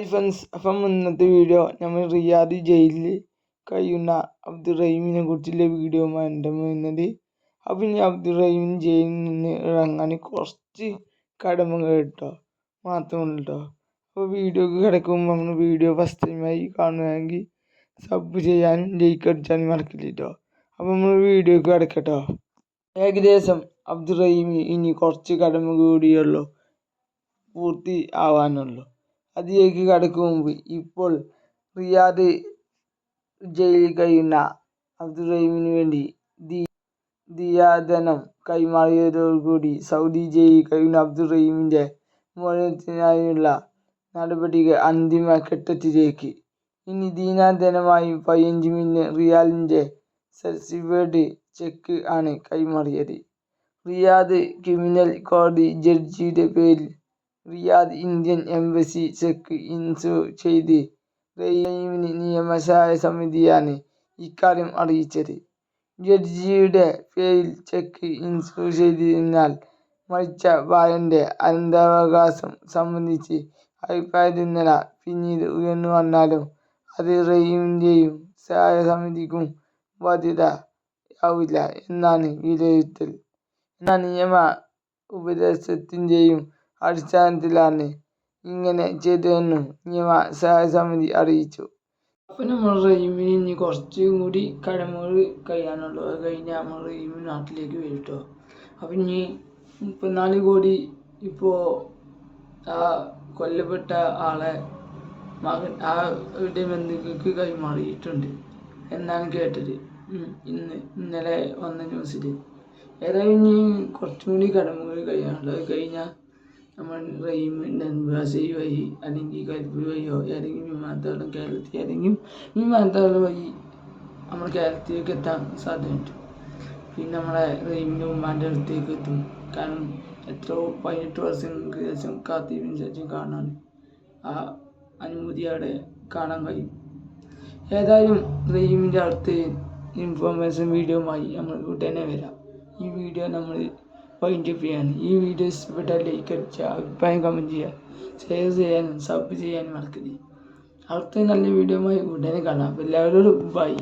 Hi friends അപ്പം ഇന്നത്തെ video നമ്മൾ റിയാദ് ജയിലിൽ കഴിയുന്ന അബ്ദുൾ റഹീമിനെ കുറിച്ചുള്ള വീഡിയോ എന്റെ മുന്നത് അപ്പം ഇനി റഹീം ജയിലിൽ നിന്ന് ഇറങ്ങാൻ കുറച്ച് കടമ കേട്ടോ മാത്രമുള്ളൂ കേട്ടോ. അപ്പോൾ വീഡിയോക്ക് കിടക്കുമ്പോൾ നമ്മൾ വീഡിയോ ഫസ്റ്റ് ടൈമായി കാണുകയാണെങ്കിൽ സബ് ചെയ്യാനും ലൈക്ക് അടിച്ചാനും മറക്കില്ല കേട്ടോ. നമ്മൾ വീഡിയോക്ക് കിടക്കട്ടോ. ഏകദേശം അബ്ദുൾ റഹീം ഇനി കുറച്ച് കടമ കൂടിയുള്ളൂ പൂർത്തി ആവാനുള്ളൂ. അതിലേക്ക് കടക്കും മുമ്പ്. ഇപ്പോൾ റിയാദ് ജയിലിൽ കഴിയുന്ന അബ്ദുറഹീമിന് വേണ്ടി ദി ദിയാധനം കൈമാറിയതോടുകൂടി സൗദി ജയിലിൽ കഴിയുന്ന അബ്ദുറഹീമിന്റെ മോചനത്തിനായുള്ള നടപടികൾ അന്തിമ ഘട്ടത്തിലേക്ക്. ഇനി ദീനാദനമായി പതിനഞ്ച് മില്യൺ റിയാലിന്റെ സർട്ടിഫൈഡ് ചെക്ക് ആണ് കൈമാറിയത്. റിയാദ് ക്രിമിനൽ കോടതി ജഡ്ജിയുടെ പേരിൽ Riyadh Indian embassy check in ചെയ്ത്. റഹീമിന് നിയമസഹായ സമിതിയാണ് ഇക്കാര്യം അറിയിച്ചത്. ജഡ്ജിയുടെ പേരിൽ ചെക്ക് ഇൻ ചെയ്തതിനാൽ മരിച്ച ബാലന്റെ അനന്തരാവകാശം സംബന്ധിച്ച് അഭിപ്രായഭിന്നത പിന്നീട് ഉയർന്നു വന്നാലും അത് റഹീമിന്റെയും സഹായ സമിതിക്കും ബാധ്യതയാവില്ല എന്നാണ് വിലയിരുത്തൽ. എന്നാൽ നിയമ ഉപദേശത്തിന്റെയും അടിസ്ഥാനത്തിലാണ് ഇങ്ങനെ ചെയ്തതെന്നും നിയമ സമിതി അറിയിച്ചു. അപ്പൊ നമ്മൾ റഹീമിന് ഇനി കുറച്ചും കൂടി കടമകൾ കഴിയാനുള്ളൂ അത് കഴിഞ്ഞാൽ നമ്മൾ റഹീമിന് നാട്ടിലേക്ക് വരും കേട്ടോ അപ്പം ഇനി മുപ്പത്തിനാല് കോടി ഇപ്പോ ആ കൊല്ലപ്പെട്ട ആളെ മകൻ ആ ഇവിടെ ബന്ധുക്കൾക്ക് കൈമാറിയിട്ടുണ്ട് എന്നാണ് കേട്ടത്. ഇന്ന് ഇന്നലെ വന്ന ന്യൂസിൽ ഏതായാലും ഇനി കുറച്ചും കൂടി കടമകൾ അത് കഴിഞ്ഞാൽ നമ്മൾ എംബാസി വഴി അല്ലെങ്കിൽ കരിപ്പൂർ വഴിയോ ഏതെങ്കിലും വിമാനത്താവളം കേരളത്തിൽ ഏതെങ്കിലും വിമാനത്താവളം വഴി നമ്മൾ കേരളത്തിലേക്ക് എത്താൻ സാധ്യതയുണ്ട്. പിന്നെ നമ്മളെ റെയിമിന്റെ ഉമ്മാന്റെ അടുത്തേക്ക് എത്തും. കാരണം എത്രയോ പതിനെട്ട് വർഷങ്ങൾക്ക് ശേഷം കാത്തിരിപ്പിന് ശേഷം കാണാൻ ആ അനുമതി അവിടെ കാണാൻ കഴിയും. ഏതായാലും റെയിമിന്റെ അടുത്ത് ഇൻഫോർമേഷൻ വീഡിയോയുമായി നമ്മൾ ഉടനെ വരാം. ഈ വീഡിയോ നമ്മൾ അപ്പ് ചെയ്യാൻ ഈ വീഡിയോസ് ഇഷ്ടപ്പെട്ടാൽ ലൈക്ക് അഭിപ്രായം കമന്റ് ചെയ്യുക. ഷെയർ ചെയ്യാനും സബ് ചെയ്യാനും മറക്കരുത്. അടുത്ത നല്ല വീഡിയോയുമായി ഉടനെ കാണാം. എല്ലാവരോടും ബൈ